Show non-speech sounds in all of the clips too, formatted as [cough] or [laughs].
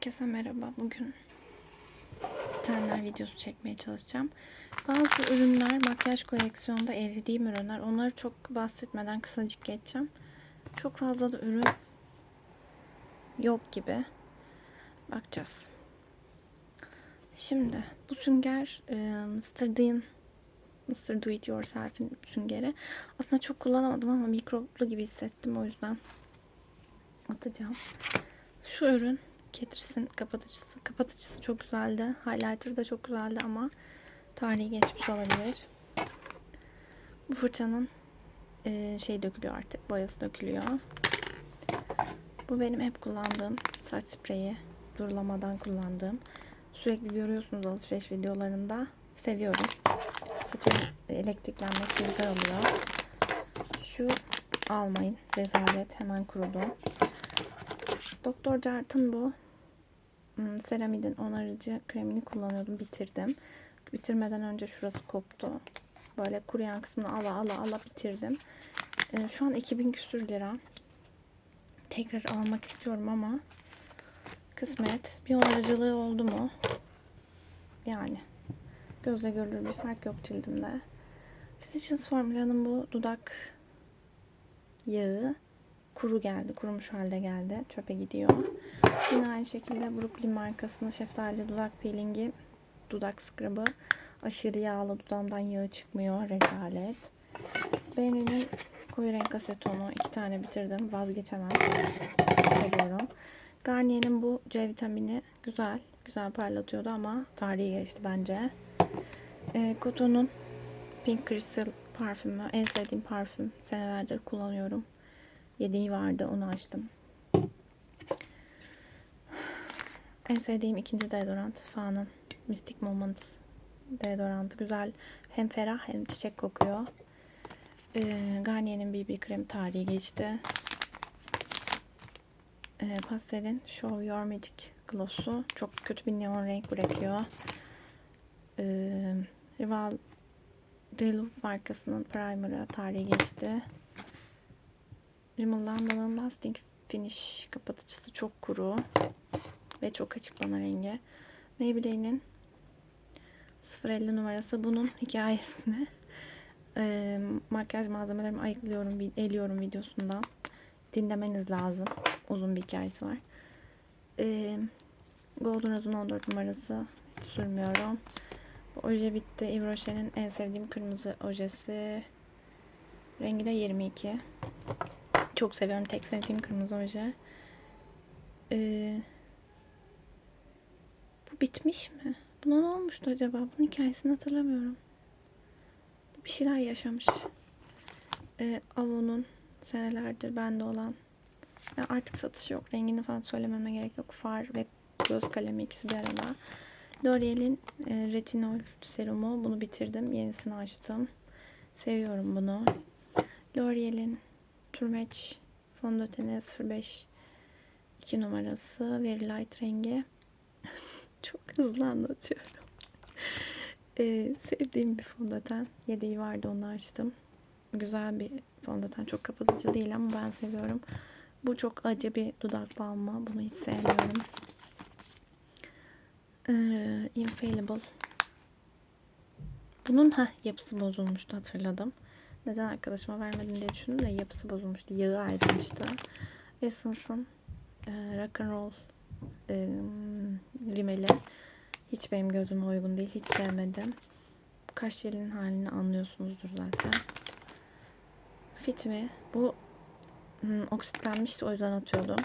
Herkese merhaba. Bugün bitenler videosu çekmeye çalışacağım. Bazı ürünler makyaj koleksiyonunda eridiğim ürünler. Onları çok bahsetmeden kısacık geçeceğim. Çok fazla da ürün yok gibi. Bakacağız. Şimdi bu sünger e, Mr. Dean Mr. Do It Yourself'in süngeri. Aslında çok kullanamadım ama mikroplu gibi hissettim o yüzden atacağım. Şu ürün Catrice'in kapatıcısı. Kapatıcısı çok güzeldi. Highlighter da çok güzeldi ama tarihi geçmiş olabilir. Bu fırçanın e, şey dökülüyor artık. Boyası dökülüyor. Bu benim hep kullandığım saç spreyi. Durulamadan kullandığım. Sürekli görüyorsunuz alışveriş videolarında. Seviyorum. Saçım elektriklenmesi güzel oluyor. Şu almayın. Rezalet. Hemen kurudu. Doktor Cart'ın bu hmm, seramidin onarıcı kremini kullanıyordum. Bitirdim. Bitirmeden önce şurası koptu. Böyle kuruyan kısmını ala ala ala bitirdim. Ee, şu an 2000 küsür lira. Tekrar almak istiyorum ama kısmet. Bir onarıcılığı oldu mu? Yani gözle görülür bir fark yok cildimde. Physicians Formula'nın bu dudak yağı kuru geldi. Kurumuş halde geldi. Çöpe gidiyor. Yine aynı şekilde Brooklyn markasının şeftali dudak peelingi, dudak scrub'ı. Aşırı yağlı dudağımdan yağı çıkmıyor. Rezalet. Benri'nin koyu renk asetonu. iki tane bitirdim. Vazgeçemem. Seviyorum. Garnier'in bu C vitamini güzel. Güzel parlatıyordu ama tarihi geçti bence. E, Koto'nun Pink Crystal parfümü. En sevdiğim parfüm. Senelerdir kullanıyorum. Yedeği vardı. Onu açtım. En sevdiğim ikinci deodorant. Fa'nın Mystic Moments deodorantı. Güzel. Hem ferah hem çiçek kokuyor. Ee, Garnier'in BB kremi tarihi geçti. Ee, Pastel'in Show Your Magic Gloss'u. Çok kötü bir neon renk bırakıyor. Ee, Rival Real markasının primer'ı tarihi geçti. Rimmel London'ın Lasting Finish kapatıcısı çok kuru ve çok açık bana rengi. Maybelline'in 050 numarası bunun hikayesini e, makyaj malzemelerimi ayıklıyorum, eliyorum videosundan dinlemeniz lazım. Uzun bir hikayesi var. E, Golden Rose'un 14 numarası hiç sürmüyorum. Bu oje bitti. Yves Rocher'in en sevdiğim kırmızı ojesi. Rengi de 22. Çok seviyorum. Tek sevdiğim kırmızı oje. Ee, bu bitmiş mi? Buna ne olmuştu acaba? Bunun hikayesini hatırlamıyorum. Bir şeyler yaşamış. Ee, Avon'un senelerdir bende olan ya artık satışı yok. Rengini falan söylememe gerek yok. Far ve göz kalemi ikisi bir arada. L'Oreal'in e, retinol serumu. Bunu bitirdim. Yenisini açtım. Seviyorum bunu. L'Oreal'in True Match fondöteni 05 2 numarası. Very light rengi. [laughs] Çok hızlı anlatıyorum. Ee, sevdiğim bir fondöten. Yedeği vardı onu açtım. Güzel bir fondöten. Çok kapatıcı değil ama ben seviyorum. Bu çok acı bir dudak balmı. Bunu hiç sevmiyorum. Ee, Infallible. Bunun ha yapısı bozulmuştu hatırladım. Neden arkadaşıma vermedim diye düşündüm de yapısı bozulmuştu. Yağı ayrılmıştı. Essence'ın e, Rock and Roll e, rimeli hiç benim gözüme uygun değil. Hiç sevmedim. Kaş jelinin halini anlıyorsunuzdur zaten. Fit mi? Bu hmm, oksitlenmişti o yüzden atıyordum.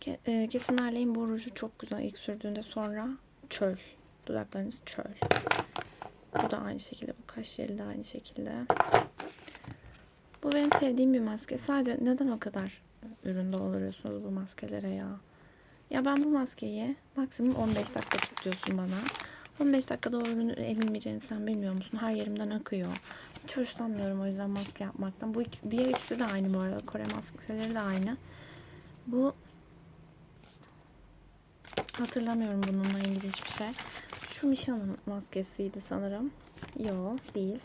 Ke e, Kesin bu ruju çok güzel ilk sürdüğünde sonra çöl. Dudaklarınız çöl. Bu da aynı şekilde. Bu kaş jeli de aynı şekilde. Bu benim sevdiğim bir maske. Sadece neden o kadar üründe oluyorsunuz bu maskelere ya? Ya ben bu maskeyi maksimum 15 dakika tutuyorsun bana. 15 dakikada o ürünü emilmeyeceğini sen bilmiyor musun? Her yerimden akıyor. Hiç hoşlanmıyorum o yüzden maske yapmaktan. Bu ikisi, diğer ikisi de aynı bu arada. Kore maskeleri de aynı. Bu hatırlamıyorum bununla ilgili hiçbir şey. Şu Misha'nın maskesiydi sanırım. Yok değil.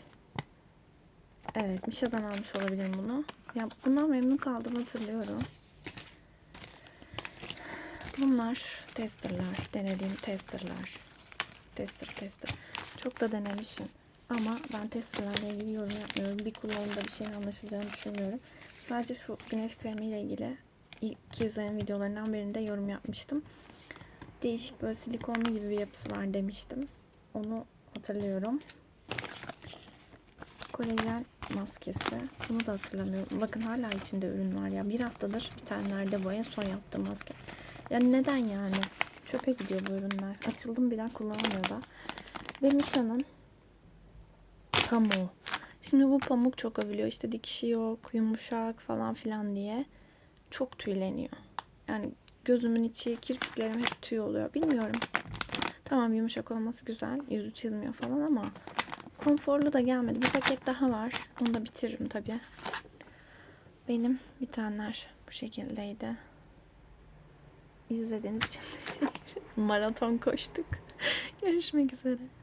Evet Misha'dan almış olabilirim bunu. Ya bundan memnun kaldım hatırlıyorum. Bunlar testerlar. Denediğim testerlar. Tester tester. Çok da denemişim. Ama ben testerlarla ilgili yorum yapmıyorum. Bir kullanımda bir şeyin anlaşılacağını düşünmüyorum. Sadece şu güneş kremiyle ilgili ilk izlenen videolarından birinde yorum yapmıştım. Değişik böyle silikonlu gibi bir yapısı var demiştim. Onu hatırlıyorum. Kolajen maskesi. Bunu da hatırlamıyorum. Bakın hala içinde ürün var ya. Bir haftadır bir tane nerede bu en son yaptığım maske. Yani neden yani? Çöpe gidiyor bu ürünler. Açıldım bile kullanamıyor da. Ve Misha'nın pamuğu. Şimdi bu pamuk çok övülüyor. İşte dikişi yok, yumuşak falan filan diye. Çok tüyleniyor. Yani gözümün içi, kirpiklerim hep tüy oluyor. Bilmiyorum. Tamam yumuşak olması güzel. Yüzü çizmiyor falan ama konforlu da gelmedi. Bir paket daha var. Onu da bitiririm tabii. Benim bitenler bu şekildeydi. İzlediğiniz için. [laughs] Maraton koştuk. [laughs] Görüşmek üzere.